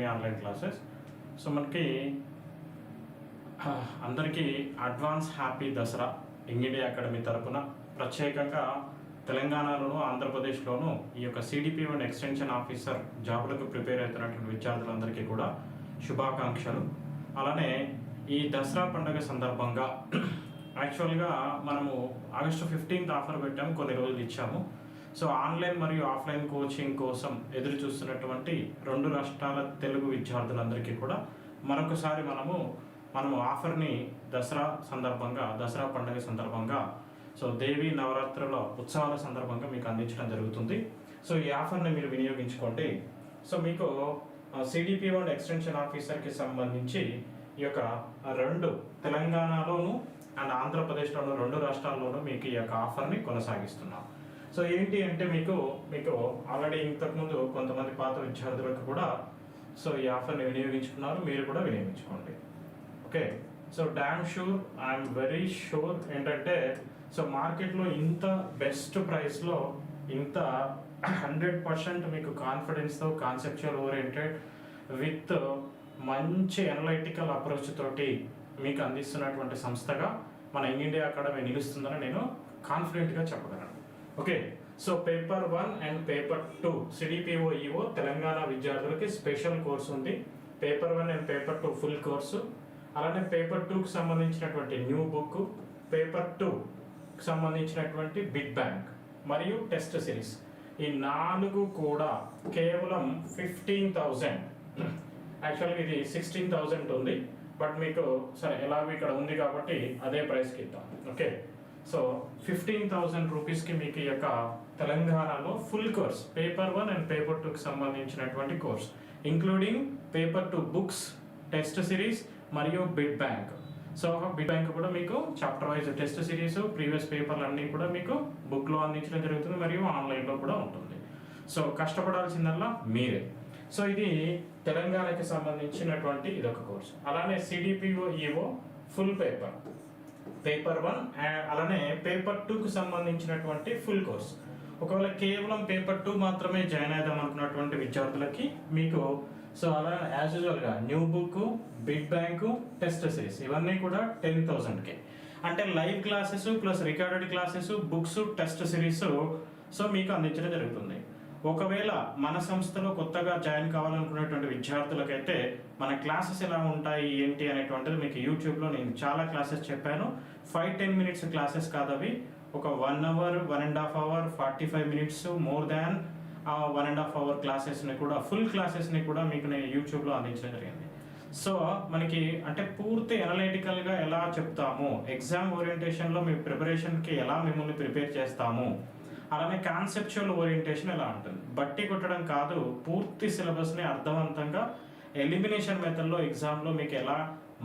Academy online classes. So మనకి అందరికీ advance happy Dasara Ingidi academy తరపున ప్రత్యేకంగా తెలంగాణలోను ఆంధ్రప్రదేశ్లోను ఈ యొక్క సిడిపి అండ్ ఎక్స్టెన్షన్ ఆఫీసర్ జాబులకు ప్రిపేర్ అవుతున్నటువంటి విద్యార్థులందరికీ కూడా శుభాకాంక్షలు. అలానే ఈ దసరా పండుగ సందర్భంగా యాక్చువల్గా మనము ఆగస్టు ఫిఫ్టీన్త్ ఆఫర్ పెట్టాము కొన్ని రోజులు ఇచ్చాము. సో ఆన్లైన్ మరియు ఆఫ్లైన్ కోచింగ్ కోసం ఎదురు చూస్తున్నటువంటి రెండు రాష్ట్రాల తెలుగు విద్యార్థులందరికీ కూడా మరొకసారి మనము మనము ఆఫర్ని దసరా సందర్భంగా దసరా పండుగ సందర్భంగా సో దేవి నవరాత్రుల ఉత్సవాల సందర్భంగా మీకు అందించడం జరుగుతుంది. సో ఈ ఆఫర్ని మీరు వినియోగించుకోండి. సో మీకు సిడిపి వన్ ఎక్స్టెన్షన్ ఆఫీసర్కి సంబంధించి ఈ యొక్క రెండు తెలంగాణలోను అండ్ ఆంధ్రప్రదేశ్లోను రెండు రాష్ట్రాల్లోనూ మీకు ఈ యొక్క ఆఫర్ని కొనసాగిస్తున్నాం. సో ఏంటి అంటే మీకు మీకు ఆల్రెడీ ఇంతకుముందు కొంతమంది పాత విద్యార్థులకు కూడా సో ఈ ఆఫర్ని వినియోగించుకున్నారు మీరు కూడా వినియోగించుకోండి. Okay so damn sure I'm very sure ఏంటంటే సో మార్కెట్లో ఇంత బెస్ట్ ప్రైస్లో ఇంత హండ్రెడ్ పర్సెంట్ మీకు కాన్ఫిడెన్స్తో కాన్సెప్చువల్ ఓరియంటెడ్ విత్ మంచి అనలైటికల్ అప్రోచ్ తోటి మీకు అందిస్తున్నటువంటి సంస్థగా మన ఇండియా అకాడమీ నిలుస్తుందని నేను కాన్ఫిడెంట్గా చెప్పగలను. Okay so paper one and paper two CDPO EO Telangana విద్యార్థులకి స్పెషల్ కోర్స్ ఉంది. Paper one and paper two full course అలానే పేపర్ టూకి సంబంధించినటువంటి న్యూ బుక్ పేపర్ టూకి సంబంధించినటువంటి బిగ్ బ్యాంక్ మరియు టెస్ట్ సిరీస్ ఈ నాలుగు కూడా కేవలం ఫిఫ్టీన్ థౌజండ్ యాక్చువల్గా ఇది సిక్స్టీన్ థౌజండ్ ఉంది. బట్ మీకు సరే ఎలాగో ఇక్కడ ఉంది కాబట్టి అదే ప్రైస్కి ఇద్దాం. ఓకే సో ఫిఫ్టీన్ థౌజండ్ రూపీస్కి మీకు ఈ యొక్క తెలంగాణలో full course paper one and paper టూకి సంబంధించినటువంటి course including paper two books test series మరియు bit bank so bit bank కూడా మీకు chapter wise test series previous పేపర్లు అన్నీ కూడా మీకు బుక్లో అందించడం జరుగుతుంది మరియు ఆన్లైన్లో కూడా ఉంటుంది. సో కష్టపడాల్సిందల్లా మీరే. సో ఇది తెలంగాణకి సంబంధించినటువంటి ఇదొక కోర్స్ అలానే CDPO EO full paper paper one అలానే పేపర్ టూకి సంబంధించినటువంటి ఫుల్ కోర్స్. ఒకవేళ కేవలం పేపర్ టూ మాత్రమే జాయిన్ అవుదాం అనుకున్నటువంటి విద్యార్థులకి మీకు సో అలా యాజ్ యూజువల్గా new book big bank test series ఇవన్నీ కూడా టెన్ థౌసండ్కి అంటే live classes plus recorded classes books test series so మీకు అందించడం జరుగుతుంది. ఒకవేళ మన సంస్థలో కొత్తగా జాయిన్ కావాలనుకునేటువంటి విద్యార్థులకైతే మన క్లాసెస్ ఎలా ఉంటాయి ఏంటి అనేటువంటిది మీకు యూట్యూబ్లో నేను చాలా క్లాసెస్ చెప్పాను. ఫైవ్ టెన్ మినిట్స్ క్లాసెస్ కాదు అవి. ఒక one hour one and half hour forty five minutes more than ఆ వన్ అండ్ హాఫ్ అవర్ క్లాసెస్ని కూడా ఫుల్ క్లాసెస్ని కూడా మీకు నేను యూట్యూబ్లో అందించడం జరిగింది. సో మనకి అంటే పూర్తి ఎనలైటికల్గా ఎలా చెప్తాము? ఎగ్జామ్ ఓరియంటేషన్లో మీ ప్రిపరేషన్కి ఎలా మిమ్మల్ని ప్రిపేర్ చేస్తాము? అలానే కాన్సెప్చువల్ ఓరియంటేషన్ ఎలా ఉంటుంది? బట్టి కొట్టడం కాదు పూర్తి సిలబస్ని అర్థవంతంగా ఎలిమినేషన్ మెథడ్లో ఎగ్జామ్లో మీకు ఎలా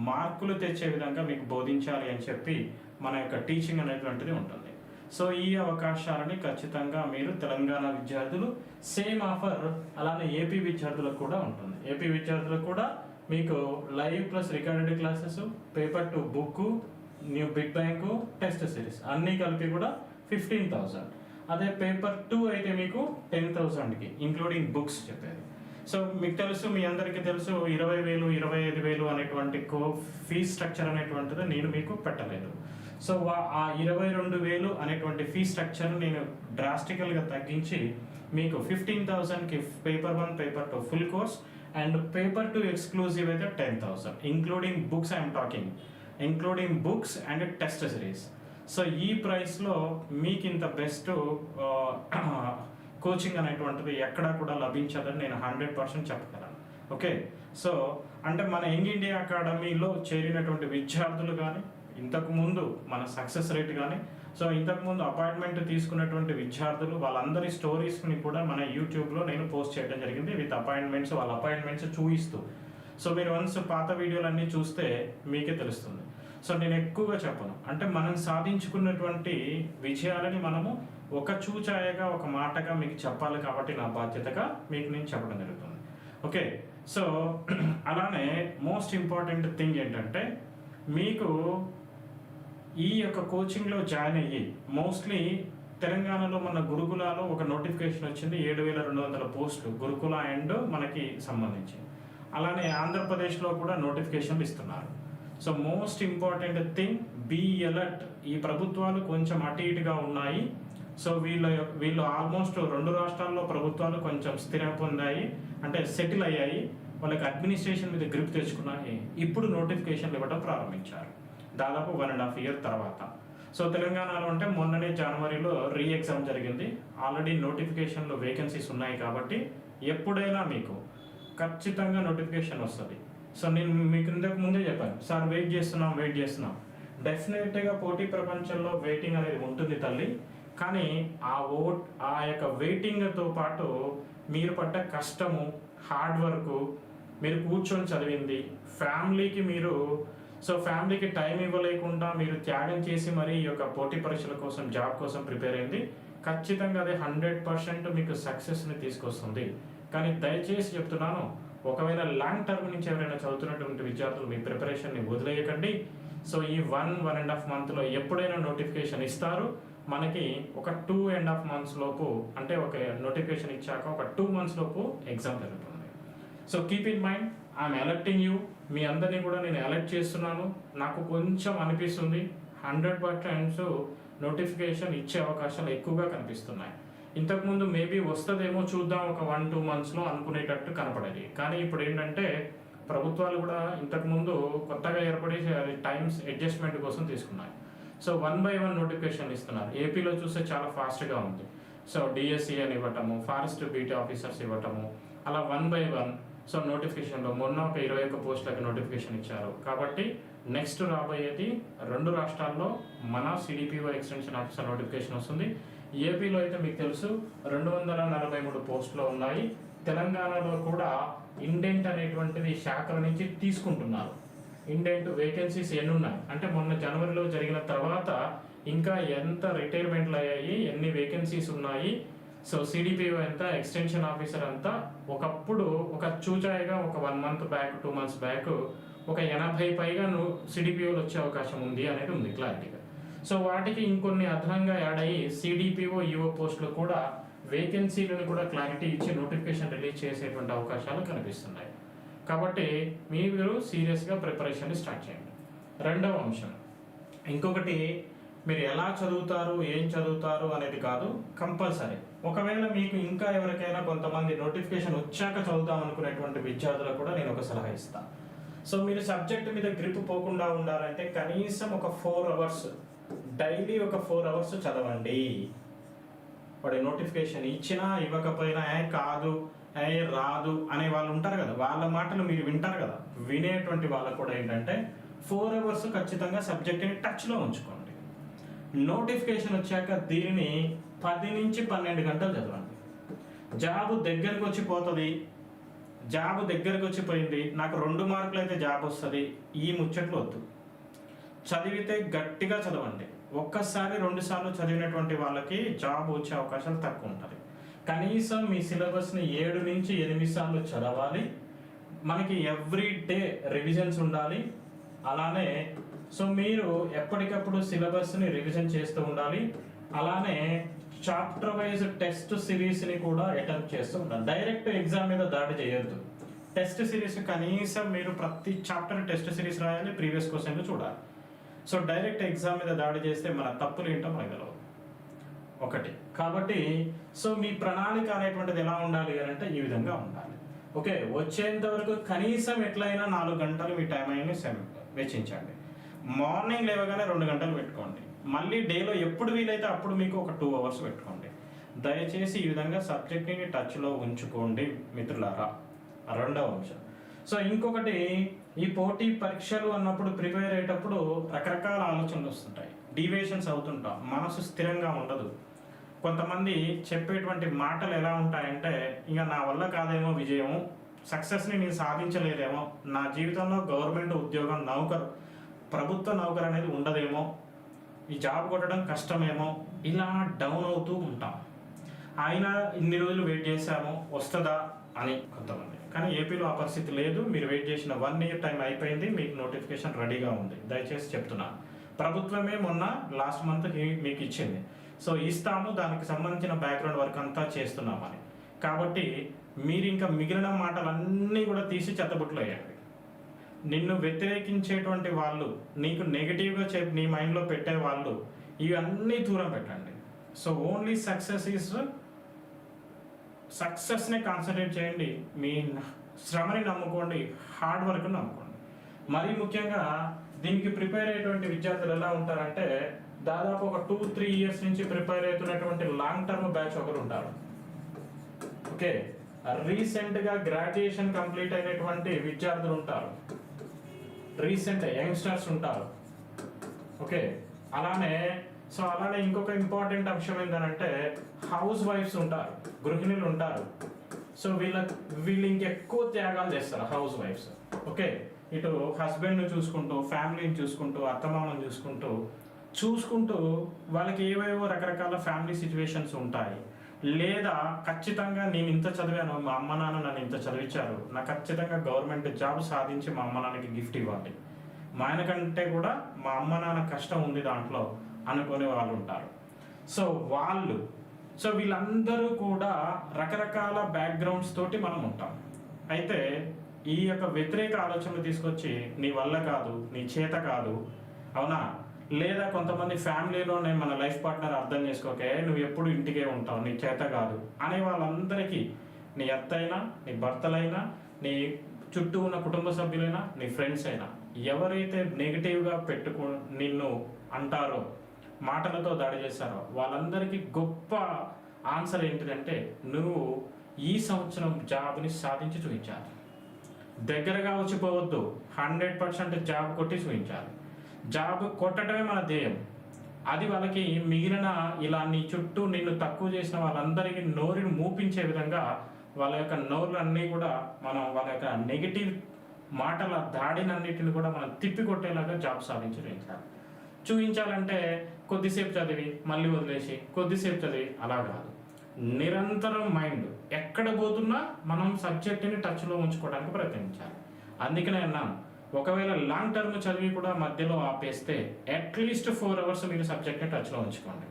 మార్కులు తెచ్చే విధంగా మీకు బోధించాలి అని చెప్పి మన యొక్క టీచింగ్ అనేటువంటిది ఉంటుంది. సో ఈ అవకాశాలని ఖచ్చితంగా మీరు తెలంగాణ విద్యార్థులు సేమ్ ఆఫర్ అలానే ఏపీ విద్యార్థులకు కూడా ఉంటుంది. ఏపీ విద్యార్థులకు కూడా మీకు live plus recorded classes paper two book new big bank test series అన్నీ కలిపి కూడా ఫిఫ్టీన్ థౌసండ్ అదే పేపర్ టూ అయితే మీకు టెన్ థౌసండ్కి ఇంక్లూడింగ్ బుక్స్ చెప్పేది సో మీకు తెలుసు మీ అందరికీ తెలుసు ఇరవై వేలు ఇరవై ఐదు వేలు అనేటువంటి కో ఫీజ్ స్ట్రక్చర్ అనేటువంటిది నేను మీకు పెట్టలేదు. సో ఆ ఇరవై రెండు వేలు అనేటువంటి ఫీ స్ట్రక్చర్ నేను డ్రాస్టికల్గా తగ్గించి మీకు fifteen థౌసండ్కి paper one paper two full course and paper two exclusive అయితే ten thousand including books I'm talking including books and test series so ఈ ప్రైస్లో మీకు ఇంత బెస్ట్ కోచింగ్ అనేటువంటిది ఎక్కడా కూడా లభించదని నేను హండ్రెడ్ పర్సెంట్ చెప్పగలను. ఓకే సో అంటే మన యంగ్ ఇండియా అకాడమీలో చేరినటువంటి విద్యార్థులు కానీ ఇంతకుముందు మన సక్సెస్ రేట్ కానీ సో ఇంతకు ముందు అపాయింట్మెంట్ తీసుకున్నటువంటి విద్యార్థులు వాళ్ళందరి స్టోరీస్ని కూడా మన యూట్యూబ్లో నేను పోస్ట్ చేయడం జరిగింది విత్ అపాయింట్మెంట్స్ వాళ్ళ అపాయింట్మెంట్స్ చూపిస్తూ సో మీరు వన్స్ పాత వీడియోలన్నీ చూస్తే మీకే తెలుస్తుంది. సో నేను ఎక్కువగా చెప్పను. అంటే మనం సాధించుకున్నటువంటి విజయాలని మనము ఒక చూచాయగా ఒక మాటగా మీకు చెప్పాలి కాబట్టి నా బాధ్యతగా మీకు నేను చెప్పడం జరుగుతుంది. ఓకే? సో అలానే మోస్ట్ ఇంపార్టెంట్ థింగ్ ఏంటంటే మీకు ఈ యొక్క కోచింగ్లో జాయిన్ అయ్యి మోస్ట్లీ తెలంగాణలో మన గురుకులాలో ఒక నోటిఫికేషన్ వచ్చింది ఏడు వేల రెండు వందల పోస్టులు గురుకుల అండ్ మనకి సంబంధించి. అలానే ఆంధ్రప్రదేశ్లో కూడా నోటిఫికేషన్లు ఇస్తున్నారు. So most important thing be alert ఈ ప్రభుత్వాలు కొంచెం అటు ఇటుగా ఉన్నాయి. సో వీళ్ళ వీళ్ళు ఆల్మోస్ట్ రెండు రాష్ట్రాల్లో ప్రభుత్వాలు కొంచెం స్థిర పొందాయి అంటే సెటిల్ అయ్యాయి. వాళ్ళకి అడ్మినిస్ట్రేషన్ మీద గ్రిప్ తెచ్చుకున్నాయి. ఇప్పుడు నోటిఫికేషన్లు ఇవ్వడం ప్రారంభించారు. దాదాపు వన్ అండ్ హాఫ్ ఇయర్ తర్వాత. సో తెలంగాణలో అంటే మొన్ననే జనవరిలో రీ ఎగ్జామ్ జరిగింది ఆల్రెడీ నోటిఫికేషన్లో వేకెన్సీస్ ఉన్నాయి కాబట్టి ఎప్పుడైనా మీకు ఖచ్చితంగా నోటిఫికేషన్ వస్తుంది. సో నేను మీకు ఇంతకు ముందే చెప్పాను. సార్ వెయిట్ చేస్తున్నాం వెయిట్ చేస్తున్నాం. డెఫినెట్గా పోటీ ప్రపంచంలో వెయిటింగ్ అనేది ఉంటుంది తల్లి. కానీ ఆ ఓట్ ఆ యొక్క వెయిటింగ్తో పాటు మీరు పడ్డ కష్టము హార్డ్ వర్క్ మీరు కూర్చొని చదివింది. ఫ్యామిలీకి మీరు సో ఫ్యామిలీకి టైం ఇవ్వలేకుండా మీరు త్యాగం చేసి మరి ఈ యొక్క పోటీ పరీక్షల కోసం జాబ్ కోసం ప్రిపేర్ అయింది. ఖచ్చితంగా అది హండ్రెడ్ పర్సెంట్ మీకు సక్సెస్ని తీసుకొస్తుంది. కానీ దయచేసి చెప్తున్నాను ఒకవేళ లాంగ్ టర్మ్ నుంచి ఎవరైనా చదువుతున్నటువంటి విద్యార్థులు మీ ప్రిపరేషన్ని వదిలేయకండి. సో ఈ వన్ వన్ అండ్ హాఫ్ మంత్లో ఎప్పుడైనా నోటిఫికేషన్ ఇస్తారు. మనకి ఒక టూ అండ్ హాఫ్ మంత్స్ లోపు అంటే ఒక నోటిఫికేషన్ ఇచ్చాక ఒక టూ మంత్స్ లోపు ఎగ్జామ్ జరుగుతుంది. So keep in mind I'm alerting you మీ అందరినీ కూడా నేను అలర్ట్ చేస్తున్నాను. నాకు కొంచెం అనిపిస్తుంది. హండ్రెడ్ పర్సెంట్స్ నోటిఫికేషన్ ఇచ్చే అవకాశాలు ఎక్కువగా కనిపిస్తున్నాయి. ఇంతకుముందు మేబీ వస్తుందేమో చూద్దాం ఒక వన్ టూ మంత్స్లో అనుకునేటట్టు కనపడేది. కానీ ఇప్పుడు ఏంటంటే ప్రభుత్వాలు కూడా ఇంతకుముందు కొత్తగా ఏర్పడి టైమ్స్ అడ్జస్ట్మెంట్ కోసం తీసుకున్నాయి. So one by one notification ఇస్తున్నారు. ఏపీలో చూస్తే చాలా ఫాస్ట్గా ఉంది. సో డిఎస్సి అని ఇవ్వటము ఫారెస్ట్ బీటీ ఆఫీసర్స్ ఇవ్వటము అలా వన్ బై వన్ సో నోటిఫికేషన్లో మొన్న ఒక ఇరవై ఒక్క పోస్టులకు నోటిఫికేషన్ ఇచ్చారు. కాబట్టి నెక్స్ట్ రాబోయేది రెండు రాష్ట్రాల్లో మన సిడిపిఓ ఎక్స్టెన్షన్ ఆఫీసర్ నోటిఫికేషన్ వస్తుంది. ఏపీలో అయితే మీకు తెలుసు రెండు వందల నలభై మూడు పోస్టులు ఉన్నాయి. తెలంగాణలో కూడా ఇండెంట్ అనేటువంటిది శాఖల నుంచి తీసుకుంటున్నారు. ఇండెంట్ వేకెన్సీస్ ఎన్ని ఉన్నాయి అంటే మొన్న జనవరిలో జరిగిన తర్వాత ఇంకా ఎంత రిటైర్మెంట్లు అయ్యాయి? ఎన్ని వేకెన్సీస్ ఉన్నాయి? సో సిడిపిఓ ఎంత ఎక్స్టెన్షన్ ఆఫీసర్ అంతా ఒకప్పుడు ఒక చూచాయిగా ఒక one month back two months back ఒక ఎనభై పైగా నువ్వు సిడిపిఓలు వచ్చే అవకాశం ఉంది అనేది ఉంది క్లారిటీగా. సో వాటికి ఇంకొన్ని అదనంగా యాడ్ అయ్యి సిడిపిఓ ఈఓ పోస్టులు కూడా వేకెన్సీలను కూడా క్లారిటీ ఇచ్చి నోటిఫికేషన్ రిలీజ్ చేసేటువంటి అవకాశాలు కనిపిస్తున్నాయి. కాబట్టి మీరు సీరియస్గా ప్రిపరేషన్ స్టార్ట్ చేయండి. రెండవ అంశం. ఇంకొకటి మీరు ఎలా చదువుతారు ఏం చదువుతారు అనేది కాదు కంపల్సరీ. ఒకవేళ మీకు ఇంకా ఎవరికైనా కొంతమంది నోటిఫికేషన్ వచ్చాక చదువుతాం అనుకునేటువంటి విద్యార్థులకు కూడా నేను ఒక సలహా ఇస్తాను సో మీరు సబ్జెక్ట్ మీద గ్రిప్ పోకుండా ఉండాలంటే కనీసం ఒక ఫోర్ అవర్స్ డైలీ ఒక ఫోర్ అవర్స్ చదవండి. వాడి నోటిఫికేషన్ ఇచ్చినా ఇవ్వకపోయినా కాదు ఏ రాదు అనే వాళ్ళు ఉంటారు కదా వాళ్ళ మాటలు మీరు వింటారు కదా. వినేటువంటి వాళ్ళకు కూడా ఏంటంటే ఫోర్ అవర్స్ ఖచ్చితంగా సబ్జెక్ట్ని టచ్లో ఉంచుకోండి. నోటిఫికేషన్ వచ్చాక దీనిని పది నుంచి పన్నెండు గంటలు చదవండి. జాబ్ దగ్గరకు వచ్చి పోతుంది జాబ్ దగ్గరకు వచ్చిపోయింది నాకు రెండు మార్కులు అయితే జాబ్ వస్తుంది ఈ ముచ్చట్లు వద్దు. చదివితే గట్టిగా చదవండి. ఒక్కసారి రెండుసార్లు చదివినటువంటి వాళ్ళకి జాబ్ వచ్చే అవకాశాలు తక్కువ ఉంటుంది. కనీసం మీ సిలబస్ని ఏడు నుంచి ఎనిమిది సార్లు చదవాలి. మనకి ఎవ్రీ డే రివిజన్స్ ఉండాలి. అలానే సో మీరు ఎప్పటికప్పుడు సిలబస్ని రివిజన్ చేస్తూ ఉండాలి. అలానే చాప్టర్ వైజ్ టెస్ట్ సిరీస్ని కూడా అటెంప్ట్ చేస్తూ ఉండాలి. డైరెక్ట్ ఎగ్జామ్ మీద దాడి చేయొద్దు. టెస్ట్ సిరీస్ కనీసం మీరు ప్రతి చాప్టర్ టెస్ట్ సిరీస్ రాయాలి ప్రీవియస్ క్వశ్చన్లు చూడాలి. సో డైరెక్ట్ ఎగ్జామ్ మీద దాడి చేస్తే మన తప్పులు ఏంటో మనకు తెలియదు ఒకటి. కాబట్టి సో మీ ప్రణాళిక అనేటువంటిది ఎలా ఉండాలి అని అంటే ఈ విధంగా ఉండాలి. ఓకే వచ్చేంత వరకు కనీసం ఎట్లయినా నాలుగు గంటలు మీ టైం అయినా వెచ్చించండి. మార్నింగ్ లేవగానే రెండు గంటలు పెట్టుకోండి. మళ్ళీ డేలో ఎప్పుడు వీలైతే అప్పుడు మీకు ఒక టూ అవర్స్ పెట్టుకోండి. దయచేసి ఈ విధంగా సబ్జెక్ట్ని టచ్లో ఉంచుకోండి మిత్రులారా. రెండవ అంశం. సో ఇంకొకటి ఈ పోటీ పరీక్షలు అన్నప్పుడు ప్రిపేర్ అయ్యేటప్పుడు రకరకాల ఆలోచనలు వస్తుంటాయి. డీవియేషన్స్ అవుతుంటాం. మనసు స్థిరంగా ఉండదు. కొంతమంది చెప్పేటువంటి మాటలు ఎలా ఉంటాయంటే ఇక నా వల్ల కాదేమో విజయము సక్సెస్ని నేను సాధించలేదేమో నా జీవితంలో గవర్నమెంట్ ఉద్యోగం నౌకరు ప్రభుత్వ నౌకరు అనేది ఉండదేమో ఈ జాబ్ కొట్టడం కష్టమేమో ఇలా డౌన్ అవుతూ ఉంటాం. ఆయన ఇన్ని రోజులు వెయిట్ చేశాము వస్తుందా? అని కొంతమంది. కానీ ఏపీలో ఆ పరిస్థితి లేదు. మీరు వెయిట్ చేసిన వన్ ఇయర్ టైం అయిపోయింది. మీకు నోటిఫికేషన్ రెడీగా ఉంది. దయచేసి చెప్తున్నాను ప్రభుత్వమే మొన్న లాస్ట్ మంత్ మీకు ఇచ్చింది. సో ఇస్తాము దానికి సంబంధించిన బ్యాక్గ్రౌండ్ వర్క్ అంతా చేస్తున్నామని. కాబట్టి మీరు ఇంకా మిగిలిన మాటలన్నీ కూడా తీసి చెత్తబుట్లు వేయండి. నిన్ను వ్యతిరేకించేటువంటి వాళ్ళు నీకు నెగిటివ్గా చెప్పి నీ మైండ్లో పెట్టే వాళ్ళు ఇవన్నీ దూరం పెట్టండి. సో ఓన్లీ సక్సెస్ ఈజ్ సక్సెస్ని కాన్సన్ట్రేట్ చేయండి. మీ శ్రమని నమ్ముకోండి హార్డ్ వర్క్ని నమ్ముకోండి. మరీ ముఖ్యంగా దీనికి ప్రిపేర్ అయ్యేటువంటి విద్యార్థులు ఎలా ఉంటారంటే దాదాపు ఒక టూ త్రీ ఇయర్స్ నుంచి ప్రిపేర్ అవుతున్నటువంటి లాంగ్ టర్మ్ బ్యాచ్ ఒకరు ఉంటారు ఓకే? రీసెంట్గా గ్రాడ్యుయేషన్ కంప్లీట్ అయినటువంటి విద్యార్థులు ఉంటారు. రీసెంట్ యంగ్స్టర్స్ ఉంటారు. ఓకే? అలానే సో అలానే ఇంకొక ఇంపార్టెంట్ అంశం ఏంటంటే హౌస్ వైఫ్స్ ఉంటారు గృహిణులు ఉంటారు. సో వీళ్ళ వీళ్ళు ఇంకెక్కువ త్యాగాలు చేస్తారు హౌస్ వైఫ్స్. ఓకే? ఇటు హస్బెండ్ని చూసుకుంటూ ఫ్యామిలీని చూసుకుంటూ అత్తమామని చూసుకుంటూ చూసుకుంటూ వాళ్ళకి ఏవేవో రకరకాల ఫ్యామిలీ సిచ్యువేషన్స్ ఉంటాయి. లేదా ఖచ్చితంగా నేను ఇంత చదివాను మా అమ్మ నాన్న నన్ను ఇంత చదివించారు నాకు ఖచ్చితంగా గవర్నమెంట్ జాబ్ సాధించి మా అమ్మ నాన్నకి గిఫ్ట్ ఇవ్వాలి. మా ఆయన కంటే కూడా మా అమ్మ నాన్న కష్టం ఉంది దాంట్లో అనుకునే వాళ్ళు ఉంటారు. సో వాళ్ళు సో వీళ్ళందరూ కూడా రకరకాల బ్యాక్గ్రౌండ్స్ తోటి మనం ఉంటాం. అయితే ఈ యొక్క వ్యతిరేక ఆలోచనలు తీసుకొచ్చి నీ వల్ల కాదు నీ చేత కాదు. అవునా? లేదా కొంతమంది ఫ్యామిలీలోనే మన లైఫ్ పార్ట్నర్ అర్థం చేసుకోకే నువ్వు ఎప్పుడు ఇంటికే ఉంటావు నీ చేత కాదు అనే వాళ్ళందరికీ నీ అత్తైనా నీ భర్తలైనా నీ చుట్టూ ఉన్న కుటుంబ సభ్యులైనా నీ ఫ్రెండ్స్ అయినా ఎవరైతే నెగిటివ్గా పెట్టుకు నిన్ను అంటారో మాటలతో దాడి చేస్తారో వాళ్ళందరికీ గొప్ప ఆన్సర్ ఏంటిదంటే నువ్వు ఈ సంవత్సరం జాబ్ని సాధించి చూపించాలి. దగ్గరగా వచ్చిపోవద్దు హండ్రెడ్ పర్సెంట్ జాబ్ కొట్టి చూపించాలి. జాబ్ కొట్టడమే మన ధ్యేయం. అది వాళ్ళకి మిగిలిన ఇలా నీ చుట్టూ నిన్ను తక్కువ చేసిన వాళ్ళందరికీ నోరుని మూపించే విధంగా వాళ్ళ యొక్క నోరులన్నీ కూడా మనం వాళ్ళ యొక్క నెగిటివ్ మాటల దాడినన్నిటిని కూడా మనం తిప్పి కొట్టేలాగా జాబ్ సాధించి చూపించాలి. చూపించాలంటే కొద్దిసేపు చదివి మళ్ళీ వదిలేసి కొద్దిసేపు చదివి అలా కాదు. నిరంతరం మైండ్ ఎక్కడ పోతున్నా మనం సబ్జెక్ట్ని టచ్లో ఉంచుకోవడానికి ప్రయత్నించాలి. అందుకనే అన్నాను ఒకవేళ లాంగ్ టర్మ్ చదివి కూడా మధ్యలో ఆపేస్తే అట్లీస్ట్ ఫోర్ అవర్స్ మీరు సబ్జెక్ట్ని టచ్లో ఉంచుకోండి.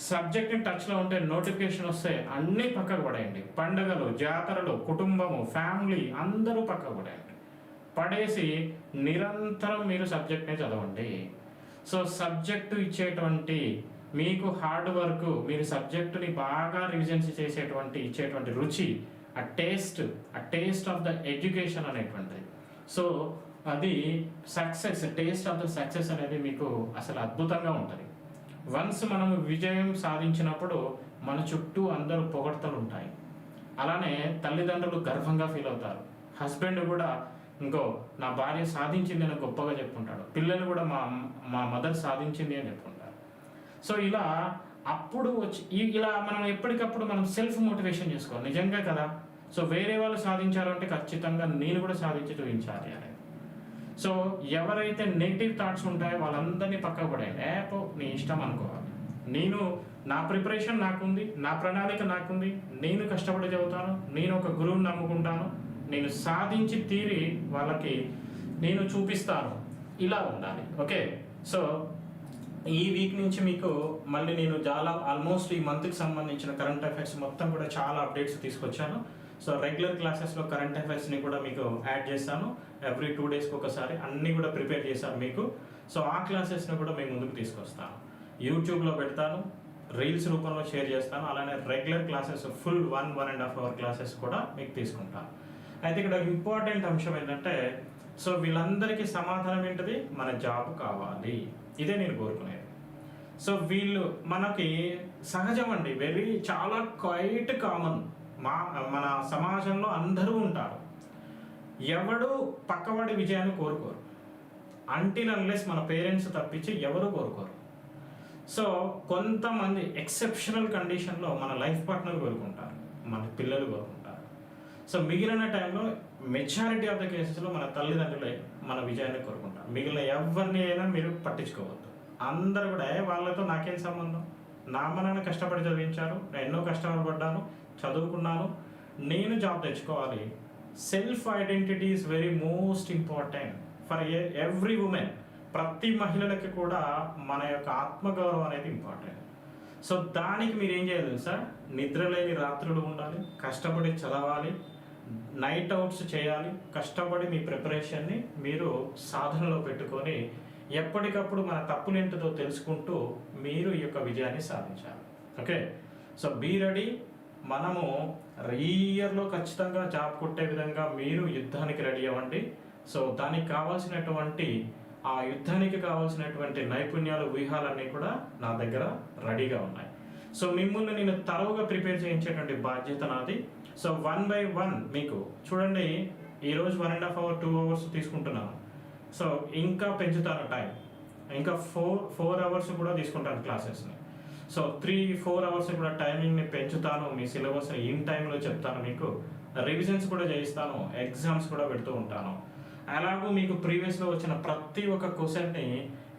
సబ్జెక్ట్ని టచ్లో ఉంటే నోటిఫికేషన్ వస్తే అన్నీ పక్కకు పడేయండి. పండుగలు జాతరలు కుటుంబము ఫ్యామిలీ అందరూ పక్కకు పడేయండి. పడేసి నిరంతరం మీరు సబ్జెక్ట్నే చదవండి. సో సబ్జెక్టు ఇచ్చేటువంటి మీకు హార్డ్ వర్క్ మీరు సబ్జెక్టుని బాగా రివిజన్స్ చేసేటువంటి ఇచ్చేటువంటి రుచి ఆ టేస్ట్ ఆ టేస్ట్ ఆఫ్ ద ఎడ్యుకేషన్ అనేటువంటిది. సో అది success taste of the success అనేది మీకు అసలు అద్భుతంగా ఉంటుంది. వన్స్ మనం విజయం సాధించినప్పుడు మన చుట్టూ అందరూ పొగడ్తలు ఉంటాయి. అలానే తల్లిదండ్రులు గర్వంగా ఫీల్ అవుతారు. హస్బెండ్ కూడా ఇంకో నా భార్య సాధించింది అని గొప్పగా చెప్పుకుంటాడు. పిల్లలు కూడా మా మా మదర్ సాధించింది అని చెప్పుకుంటారు. సో ఇలా అప్పుడు వచ్చి ఇలా మనం ఎప్పటికప్పుడు మనం సెల్ఫ్ మోటివేషన్ చేసుకోవాలి. నిజంగా కదా? సో వేరే వాళ్ళు సాధించారు అంటే ఖచ్చితంగా నేను కూడా సాధించి చూపించాలి అనేది సో ఎవరైతే నెగిటివ్ థాట్స్ ఉంటాయో వాళ్ళందరినీ పక్క పడేయండి. ఏ నీ ఇష్టం అనుకోవాలి. నేను నా ప్రిపరేషన్ నాకుంది నా ప్రణాళిక నాకుంది నేను కష్టపడి చదువుతాను నేను ఒక గురువుని నమ్ముకుంటాను నేను సాధించి తీరి వాళ్ళకి నేను చూపిస్తాను. ఇలా ఉండాలి. ఓకే? సో ఈ వీక్ నుంచి మీకు మళ్ళీ నేను చాలా ఆల్మోస్ట్ ఈ మంత్కి సంబంధించిన కరెంట్ అఫైర్స్ మొత్తం కూడా చాలా అప్డేట్స్ తీసుకొచ్చాను. సో రెగ్యులర్ క్లాసెస్లో కరెంట్ అఫైర్స్ని కూడా మీకు యాడ్ చేస్తాను ఎవ్రీ టూ డేస్కి ఒకసారి అన్నీ కూడా ప్రిపేర్ చేశాను మీకు. సో ఆ క్లాసెస్ని కూడా మేము ముందుకు తీసుకొస్తాను. యూట్యూబ్లో పెడతాను. రీల్స్ రూపంలో షేర్ చేస్తాను. అలానే regular classes full one one and half hour classes కూడా మీకు తీసుకుంటాను. అయితే ఇక్కడ ఇంపార్టెంట్ అంశం ఏంటంటే సో వీళ్ళందరికీ సమాధానం ఏంటిది? మన జాబ్ కావాలి. ఇదే నేను కోరుకునేది. సో వీళ్ళు మనకి సహజం అండి వెరీ చాలా క్వైట్ కామన్. మా మన సమాజంలో అందరూ ఉంటారు. ఎవడు పక్కవాడి విజయాన్ని కోరుకోరు. అంటిల్ అన్లెస్ మన పేరెంట్స్ తప్పించి ఎవరు కోరుకోరు. సో కొంతమంది ఎక్సెప్షనల్ కండిషన్లో మన లైఫ్ పార్ట్నర్ కోరుకుంటారు. మన పిల్లలు కోరుకుంటారు. సో మిగిలిన టైంలో మెజారిటీ ఆఫ్ ద కేసెస్లో మన తల్లిదండ్రులే మన విజయాన్ని కోరుకుంటాం. మిగిలిన ఎవరిని అయినా మీరు పట్టించుకోవద్దు. అందరు కూడా వాళ్ళతో నాకేం సంబంధం? నా అమ్మ కష్టపడి చదివించారు నేను ఎన్నో కష్టాలు పడ్డాను చదువుకున్నాను నేను జాబ్ తెచ్చుకోవాలి. Self identity is very most important for every women. ప్రతి మహిళలకి కూడా మన యొక్క ఆత్మగౌరవం అనేది ఇంపార్టెంట్. సో దానికి మీరు ఏం చేయాలి సార్ నిద్రలేని రాత్రులు ఉండాలి కష్టపడి చదవాలి నైట్ అవుట్స్ చేయాలి కష్టపడి మీ ప్రిపరేషన్ని మీరు సాధనలో పెట్టుకొని ఎప్పటికప్పుడు మన తప్పులు ఏంటిదో తెలుసుకుంటూ మీరు ఈ యొక్క విజయాన్ని సాధించాలి. ఓకే? So be ready. మనము ఈ ఇయర్లో ఖచ్చితంగా జాబ్ కొట్టే విధంగా మీరు యుద్ధానికి రెడీ అవ్వండి. సో దానికి కావాల్సినటువంటి ఆ యుద్ధానికి కావాల్సినటువంటి నైపుణ్యాలు వ్యూహాలన్నీ కూడా నా దగ్గర రెడీగా ఉన్నాయి. సో మిమ్మల్ని నేను తరువుగా ప్రిపేర్ చేయించేటువంటి బాధ్యత నాది. సో వన్ బై వన్ మీకు చూడండి ఈరోజు one and half hour two hours తీసుకుంటున్నాను సో ఇంకా పెంచుతాను టైం ఇంకా ఫోర్ ఫోర్ అవర్స్ కూడా తీసుకుంటాను క్లాసెస్ని సో త్రీ ఫోర్ అవర్స్ కూడా టైమింగ్ని పెంచుతాను మీ సిలబస్ని ఇన్ టైంలో చెప్తాను మీకు. రివిజన్స్ కూడా చేయిస్తాను ఎగ్జామ్స్ కూడా పెడుతూ ఉంటాను. అలాగూ మీకు ప్రీవియస్లో వచ్చిన ప్రతి ఒక్క క్వశ్చన్ని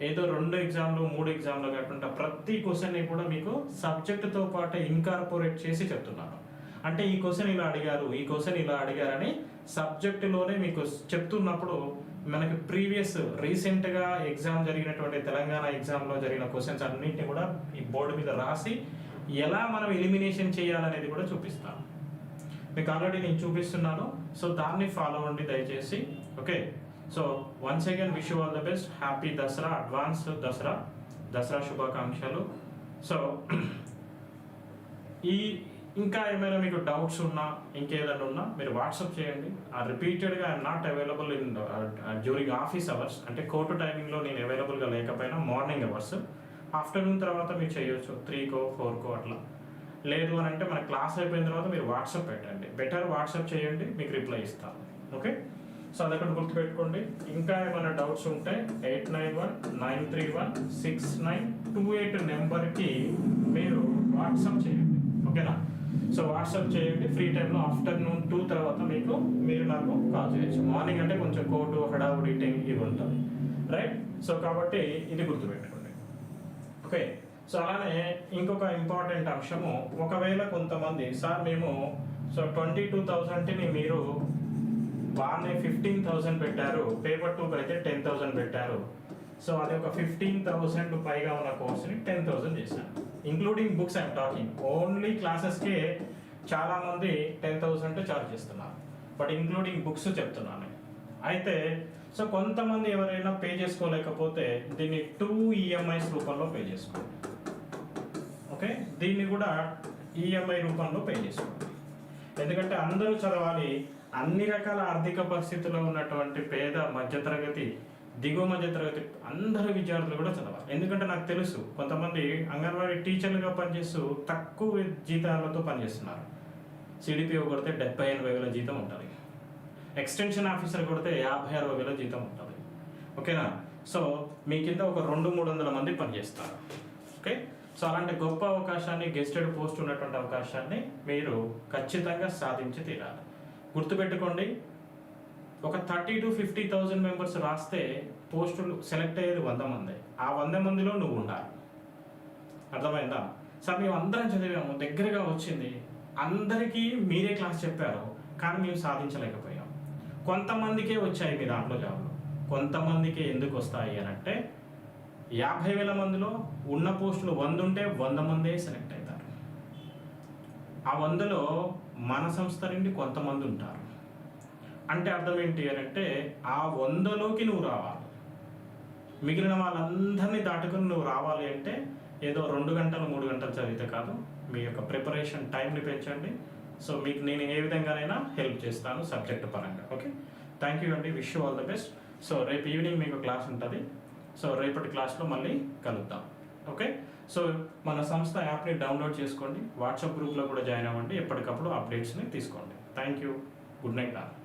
ఏదో రెండు ఎగ్జామ్లు మూడు ఎగ్జామ్లు కాకుండా ప్రతి క్వశ్చన్ని కూడా మీకు సబ్జెక్టుతో పాటు ఇన్కార్పొరేట్ చేసి చెప్తున్నాను. అంటే ఈ క్వశ్చన్ ఇలా అడిగారు ఈ క్వశ్చన్ ఇలా అడిగారని సబ్జెక్టులోనే మీకు చెప్తున్నప్పుడు మనకి ప్రీవియస్ రీసెంట్గా ఎగ్జామ్ జరిగినటువంటి తెలంగాణ ఎగ్జామ్లో జరిగిన క్వశ్చన్స్ అన్నింటినీ కూడా ఈ బోర్డు మీద రాసి ఎలా మనం ఎలిమినేషన్ చేయాలనేది కూడా చూపిస్తాను. మీకు ఆల్రెడీ నేను చూపిస్తున్నాను సో దాన్ని ఫాలో అవ్వండి దయచేసి okay so once again wish all the best happy Dasara advance Dasara Dasara శుభాకాంక్షలు. సో ఈ ఇంకా ఏమైనా మీకు డౌట్స్ ఉన్నా ఇంకేదైనా ఉన్నా మీరు వాట్సాప్ చేయండి. ఆ రిపీటెడ్గా I'm not available in during office hours అంటే కోర్టు టైమింగ్లో నేను అవైలబుల్గా లేకపోయినా మార్నింగ్ అవర్స్ ఆఫ్టర్నూన్ తర్వాత మీరు చేయొచ్చు. త్రీకో ఫోర్కో అట్లా. లేదు అని అంటే మన క్లాస్ అయిపోయిన తర్వాత మీరు వాట్సాప్ పెట్టండి. బెటర్ వాట్సాప్ చేయండి మీకు రిప్లై ఇస్తాను. ఓకే సో అది అక్కడ గుర్తుపెట్టుకోండి. ఇంకా ఏమైనా డౌట్స్ ఉంటే eight nine one nine three one six nine two eight నెంబర్కి మీరు వాట్సాప్ చేయండి. ఓకేనా సో వాట్సాప్ చేయండి. ఫ్రీ టైంలో ఆఫ్టర్నూన్ టూ తర్వాత మీకు మీరు నాకు కాల్ చేయొచ్చు. మార్నింగ్ అంటే కొంచెం కోర్టు హడావుడి టైం ఇవి ఉంటుంది రైట్ సో కాబట్టి ఇది గుర్తుపెట్టుకోండి. ఓకే సో అలానే ఇంకొక ఇంపార్టెంట్ అంశము. ఒకవేళ కొంతమంది సార్ మేము సో ట్వంటీ టూ థౌజండ్ని మీరు బాగానే ఫిఫ్టీన్ థౌసండ్ పెట్టారు పేపర్ టూకి అయితే టెన్ థౌసండ్ పెట్టారు. సో అది ఒక ఫిఫ్టీన్ థౌసండ్ పైగా ఉన్న కోర్స్ని టెన్ థౌసండ్ చేశాను. Including books and talking only క్లాసెస్కే చాలామంది టెన్ థౌసండ్ చార్జ్ చేస్తున్నారు. బట్ ఇంక్లూడింగ్ బుక్స్ చెప్తున్నాను అయితే సో కొంతమంది ఎవరైనా పే చేసుకోలేకపోతే దీన్ని టూ ఈఎంఐస్ రూపంలో పే చేసుకోండి. ఓకే దీన్ని కూడా ఈఎంఐ రూపంలో పే చేసుకోండి. ఎందుకంటే అందరూ చదవాలి అన్ని రకాల ఆర్థిక పరిస్థితుల్లో ఉన్నటువంటి పేద మధ్యతరగతి దిగువ మధ్య తరగతి అందరు విద్యార్థులు కూడా చదవాలి. ఎందుకంటే నాకు తెలుసు కొంతమంది అంగన్వాడీ టీచర్లుగా పనిచేస్తూ తక్కువ జీతాలతో పనిచేస్తున్నారు. సిడిపిఓ కొడితే డెబ్బై ఎనభై వేల జీతం ఉంటుంది. ఎక్స్టెన్షన్ ఆఫీసర్ కొడితే యాభై అరవై వేల జీతం ఉంటుంది. ఓకేనా? సో మీ కింద ఒక రెండు మూడు వందల మంది పనిచేస్తారు. ఓకే? సో అలాంటి గొప్ప అవకాశాన్ని గెస్టెడ్ పోస్ట్ ఉన్నటువంటి అవకాశాన్ని మీరు ఖచ్చితంగా సాధించి తీరాలి. గుర్తుపెట్టుకోండి ఒక thirty to fifty thousand members రాస్తే పోస్టులు సెలెక్ట్ అయ్యేది వంద మంది. ఆ వంద మందిలో నువ్వు ఉండాలి. అర్థమైందా? సార్ మేము అందరం చదివాము. దగ్గరగా వచ్చింది. అందరికీ మీరే క్లాస్ చెప్పారు. కానీ మేము సాధించలేకపోయాం. కొంతమందికే వచ్చాయి మీ దాంట్లో జాబ్లు. కొంతమందికి ఎందుకు వస్తాయి అని అంటే యాభై వేల మందిలో ఉన్న పోస్టులు వంద ఉంటే వంద మందే సెలెక్ట్ అవుతారు. ఆ వందలో మన సంస్థ నుండి కొంతమంది ఉంటారు. అంటే అర్థం ఏంటి అని అంటే ఆ వందలోకి నువ్వు రావాలి. మిగిలిన వాళ్ళందరినీ దాటుకుని నువ్వు రావాలి అంటే ఏదో రెండు గంటలు మూడు గంటలు చదివితే కాదు. మీ యొక్క ప్రిపరేషన్ టైంని పెంచండి. సో మీకు నేను ఏ విధంగానైనా హెల్ప్ చేస్తాను సబ్జెక్ట్ పరంగా. ఓకే? థ్యాంక్ యూ అండి. Wish all the best so రేపు ఈవినింగ్ మీకు క్లాస్ ఉంటుంది. సో రేపటి క్లాస్లో మళ్ళీ కలుద్దాం. ఓకే? సో మన సంస్థ యాప్ని డౌన్లోడ్ చేసుకోండి. వాట్సాప్ గ్రూప్లో కూడా జాయిన్ అవ్వండి. ఎప్పటికప్పుడు అప్డేట్స్ని తీసుకోండి. Thank you good night all